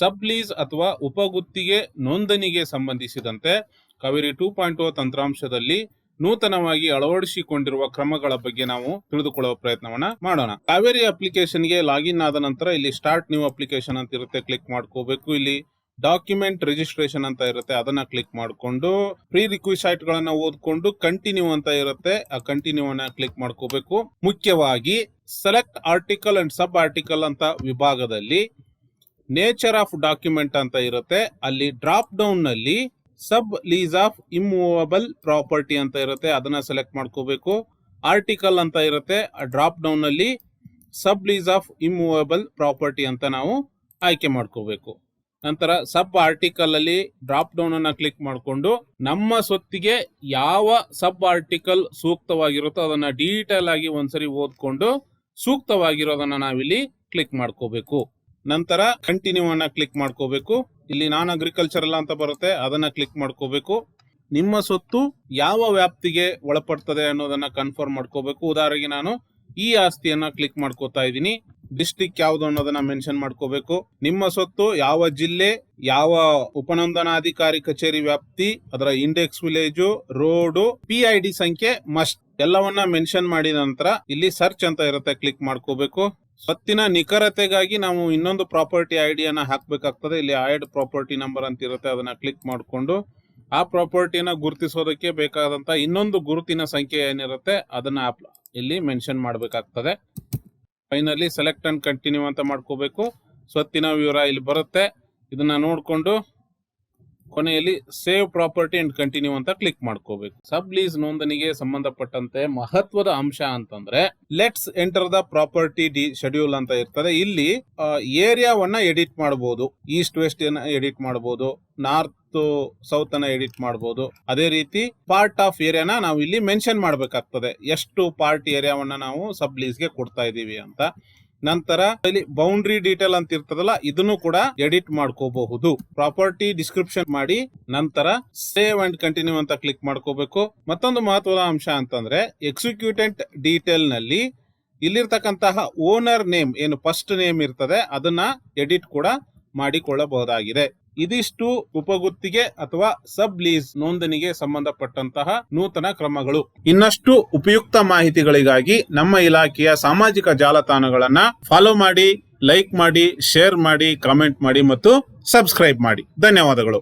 ಸಬ್ lease ಅಥವಾ ಉಪಗುತ್ತಿಗೆ ನೋಂದಣಿಗೆ ಸಂಬಂಧಿಸಿದಂತೆ ಕಾವೇರಿ ಟೂ ಪಾಯಿಂಟ್ ಓ ತಂತ್ರಾಂಶದಲ್ಲಿ ನೂತನವಾಗಿ ಅಳವಡಿಸಿಕೊಂಡಿರುವ ಕ್ರಮಗಳ ಬಗ್ಗೆ ನಾವು ತಿಳಿದುಕೊಳ್ಳುವ ಪ್ರಯತ್ನವನ್ನ ಮಾಡೋಣ. ಕಾವೇರಿ ಅಪ್ಲಿಕೇಶನ್ಗೆ ಲಾಗಿನ್ ಆದ ನಂತರ ಇಲ್ಲಿ ಸ್ಟಾರ್ಟ್ ನ್ಯೂ ಅಪ್ಲಿಕೇಶನ್ ಅಂತ ಇರುತ್ತೆ, ಕ್ಲಿಕ್ ಮಾಡ್ಕೋಬೇಕು. ಇಲ್ಲಿ ಡಾಕ್ಯುಮೆಂಟ್ ರಿಜಿಸ್ಟ್ರೇಷನ್ ಅಂತ ಇರುತ್ತೆ, ಅದನ್ನ ಕ್ಲಿಕ್ ಮಾಡಿಕೊಂಡು ಪ್ರೀ ರಿಕ್ವಿಸೈಟ್ ಗಳನ್ನ ಓದ್ಕೊಂಡು ಕಂಟಿನ್ಯೂ ಅಂತ ಇರುತ್ತೆ, ಆ ಕಂಟಿನ್ಯೂ ಅನ್ನ ಕ್ಲಿಕ್ ಮಾಡ್ಕೋಬೇಕು. ಮುಖ್ಯವಾಗಿ select article and sub article ಅಂತ ವಿಭಾಗದಲ್ಲಿ ನೇಚರ್ ಆಫ್ ಡಾಕ್ಯುಮೆಂಟ್ ಅಂತ ಇರುತ್ತೆ. ಅಲ್ಲಿ drop ಡೌನ್ನಲ್ಲಿ sub lease of immovable property ಅಂತ ಇರುತ್ತೆ. ಅದನ್ನ ಸೆಲೆಕ್ಟ್ ಮಾಡ್ಕೋಬೇಕು. ಆರ್ಟಿಕಲ್ ಅಂತ ಇರುತ್ತೆ. ಆ drop ಡೌನ್ನಲ್ಲಿ sub lease of immovable property ಅಂತ ನಾವು ಆಯ್ಕೆ ಮಾಡ್ಕೋಬೇಕು. ನಂತರ ಸಬ್ ಆರ್ಟಿಕಲ್ ಅಲ್ಲಿ ಡ್ರಾಪ್ ಡೌನ್ ಅನ್ನ ಕ್ಲಿಕ್ ಮಾಡಿಕೊಂಡು ನಮ್ಮ ಸೊತ್ತಿಗೆ ಯಾವ ಸಬ್ ಆರ್ಟಿಕಲ್ ಸೂಕ್ತವಾಗಿರುತ್ತೋ ಅದನ್ನ ಡೀಟೇಲ್ ಆಗಿ ಒಂದ್ಸರಿ ಓದ್ಕೊಂಡು ಸೂಕ್ತವಾಗಿರೋದನ್ನ ನಾವಿಲ್ಲಿ ಕ್ಲಿಕ್ ಮಾಡ್ಕೋಬೇಕು. ನಂತರ ಕಂಟಿನ್ಯೂ ಅನ್ನ ಕ್ಲಿಕ್ ಮಾಡ್ಕೋಬೇಕು. ಇಲ್ಲಿ ನಾನ್ ಅಗ್ರಿಕಲ್ಚರಲ್ ಅಂತ ಬರುತ್ತೆ, ಅದನ್ನ ಕ್ಲಿಕ್ ಮಾಡ್ಕೋಬೇಕು. ನಿಮ್ಮ ಸೊತ್ತು ಯಾವ ವ್ಯಾಪ್ತಿಗೆ ಒಳಪಡ್ತದೆ ಅನ್ನೋದನ್ನ ಕನ್ಫರ್ಮ್ ಮಾಡ್ಕೋಬೇಕು. ಉದಾಹರಣೆಗೆ ನಾನು ಈ ಆಸ್ತಿಯನ್ನ ಕ್ಲಿಕ್ ಮಾಡ್ಕೋತಾ ಇದ್ದೀನಿ. ಡಿಸ್ಟಿಕ್ ಯಾವ್ದು ಅನ್ನೋದನ್ನ ಮೆನ್ಷನ್ ಮಾಡ್ಕೋಬೇಕು. ನಿಮ್ಮ ಸೊತ್ತು ಯಾವ ಜಿಲ್ಲೆ, ಯಾವ ಉಪನಂದನಾಧಿಕಾರಿ ಕಚೇರಿ ವ್ಯಾಪ್ತಿ, ಅದರ index village road P I D ಸಂಖ್ಯೆ ಮಸ್ಟ್ ಎಲ್ಲವನ್ನ ಮೆನ್ಷನ್ ಮಾಡಿದ ನಂತರ ಇಲ್ಲಿ ಸರ್ಚ್ ಅಂತ ಇರುತ್ತೆ ಕ್ಲಿಕ್ ಮಾಡ್ಕೋಬೇಕು. ಸ್ವತ್ತಿನ ನಿಖರತೆಗಾಗಿ ನಾವು ಇನ್ನೊಂದು ಪ್ರಾಪರ್ಟಿ ಐಡಿಯನ್ನ ಹಾಕಬೇಕಾಗ್ತದೆ. ಇಲ್ಲಿ ಆಯ್ಡ್ ಪ್ರಾಪರ್ಟಿ ನಂಬರ್ ಅಂತ ಇರುತ್ತೆ, ಅದನ್ನ ಕ್ಲಿಕ್ ಮಾಡಿಕೊಂಡು ಆ ಪ್ರಾಪರ್ಟಿನ ಗುರುತಿಸೋದಕ್ಕೆ ಬೇಕಾದಂತ ಇನ್ನೊಂದು ಗುರುತಿನ ಸಂಖ್ಯೆ ಏನಿರುತ್ತೆ, ಅದನ್ನ ಇಲ್ಲಿ ಮೆನ್ಷನ್ ಮಾಡಬೇಕಾಗ್ತದೆ. ಫೈನಲಿ ಸೆಲೆಕ್ಟ್ ಅಂಡ್ ಕಂಟಿನ್ಯೂ ಅಂತ ಮಾಡ್ಕೋಬೇಕು. ಸ್ವತ್ತಿನ ವಿವರ ಇಲ್ಲಿ ಬರುತ್ತೆ. ಇದನ್ನ ನೋಡಿಕೊಂಡು ಕೊನೆಯಲ್ಲಿ ಸೇವ್ ಪ್ರಾಪರ್ಟಿ ಅಂಡ್ ಕಂಟಿನ್ಯೂ ಅಂತ ಕ್ಲಿಕ್ ಮಾಡ್ಕೋಬೇಕು. ಸಬ್ ಲೀಸ್ ನೋಂದಣಿಗೆ ಸಂಬಂಧಪಟ್ಟಂತೆ ಮಹತ್ವದ ಅಂಶ ಅಂತಂದ್ರೆ, let's enter the property D schedule ಅಂತ ಇರ್ತದೆ. ಇಲ್ಲಿ ಏರಿಯಾವನ್ನ ಎಡಿಟ್ ಮಾಡಬಹುದು ಈಸ್ಟ್ ವೆಸ್ಟ್ ಎಡಿಟ್ ಮಾಡಬಹುದು ನಾರ್ತ್ ಸೌತ್ ಅನ್ನ ಎಡಿಟ್ ಮಾಡಬಹುದು ಅದೇ ರೀತಿ ಪಾರ್ಟ್ ಆಫ್ ಏರಿಯಾನ ನಾವು ಇಲ್ಲಿ ಮೆನ್ಷನ್ ಮಾಡಬೇಕಾಗ್ತದೆ. ಎಷ್ಟು ಪಾರ್ಟ್ ಏರಿಯಾವನ್ನ ನಾವು ಸಬ್ ಲೀಸ್ಗೆ ಕೊಡ್ತಾ ಇದೀವಿ ಅಂತ. ನಂತರ ಇಲ್ಲಿ ಬೌಂಡ್ರಿ ಡೀಟೇಲ್ ಅಂತ ಇರ್ತದಲ್ಲ, ಇದನ್ನು ಕೂಡ ಎಡಿಟ್ ಮಾಡ್ಕೋಬಹುದು. ಪ್ರಾಪರ್ಟಿ ಡಿಸ್ಕ್ರಿಪ್ಷನ್ ಮಾಡಿ ನಂತರ ಸೇವ್ ಅಂಡ್ ಕಂಟಿನ್ಯೂ ಅಂತ ಕ್ಲಿಕ್ ಮಾಡ್ಕೋಬೇಕು. ಮತ್ತೊಂದು ಮಹತ್ವದ ಅಂಶ ಅಂತಂದ್ರೆ ಎಕ್ಸಿಕ್ಯೂಟೆಂಟ್ ಡೀಟೇಲ್ನಲ್ಲಿ ಇಲ್ಲಿರ್ತಕ್ಕಂತಹ ಓನರ್ ನೇಮ್ ಏನು ಫಸ್ಟ್ ನೇಮ್ ಇರ್ತದೆ, ಅದನ್ನ ಎಡಿಟ್ ಕೂಡ ಮಾಡಿಕೊಳ್ಳಬಹುದಾಗಿದೆ. ಇದಿಷ್ಟು ಉಪಗುತ್ತಿಗೆ ಅಥವಾ ಸಬ್ ಲೀಸ್ ನೋಂದಣಿಗೆ ಸಂಬಂಧಪಟ್ಟಂತಹ ನೂತನ ಕ್ರಮಗಳು. ಇನ್ನಷ್ಟು ಉಪಯುಕ್ತ ಮಾಹಿತಿಗಳಿಗಾಗಿ ನಮ್ಮ ಇಲಾಖೆಯ ಸಾಮಾಜಿಕ ಜಾಲತಾಣಗಳನ್ನ ಫಾಲೋ ಮಾಡಿ ಲೈಕ್ ಮಾಡಿ ಶೇರ್ ಮಾಡಿ ಕಾಮೆಂಟ್ ಮಾಡಿ ಮತ್ತು ಸಬ್ಸ್ಕ್ರೈಬ್ ಮಾಡಿ. ಧನ್ಯವಾದಗಳು.